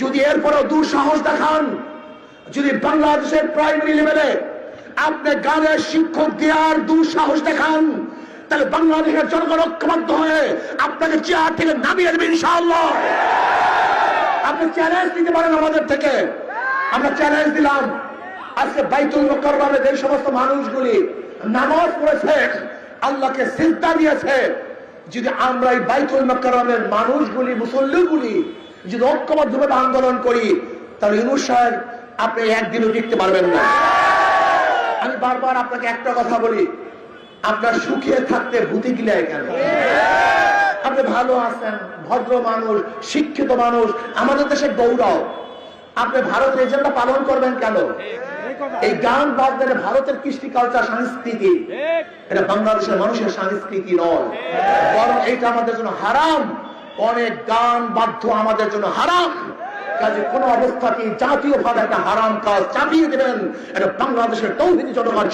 যদি এরপরেও দুঃসাহস দেখান, যদি বাংলাদেশের প্রাইমারি লেভেলে আপনি গানের শিক্ষক দেওয়ার দুঃসাহস দেখান, তাহলে বাংলাদেশের জনগণ ঐক্যবদ্ধ হয়ে আপনাকে চেয়ার থেকে নামিয়ে দেবে ইনশাআল্লাহ। আপনি চ্যালেঞ্জ দিতে পারেন আমাদের থেকে। আমরা চ্যালেঞ্জ দিলাম। আজকে বাইতুল মোকাররমে যে সমস্ত মানুষগুলি নামাজ পড়েছে, আল্লাহকে সিজদা দিয়েছে, যদি আমরা এই বাইতুল মোকাররমের মানুষগুলি, মুসল্লিগুলি যদি ঐক্যবদ্ধভাবে আন্দোলন করি তাহলে ইউনুস সাহেব আপনি একদিনও টিকতে পারবেন না। আমি বারবার আপনাকে একটা কথা বলি আপনার সুখে থাকতে ভূতি গিলায় কেন? আপনি ভালো আছেন ভদ্র মানুষ শিক্ষিত মানুষ আমাদের দেশে গৌরব। আপনি ভারতের এজেন্ডা পালন করবেন কেন? এই গান বাজনা ভারতের কৃষ্টি কালচার সংস্কৃতি। এটা বাংলাদেশের মানুষের সংস্কৃতি নয়। বরং এটা আমাদের জন্য হারাম। অনেক গান বাধ্য আমাদের জন্য হারাম। কাজে কোন জাতীয় ভাবে একটা হারাম কাজ চাপিয়ে দেবেন। এটা বাংলাদেশের তৌহিদি জনগণ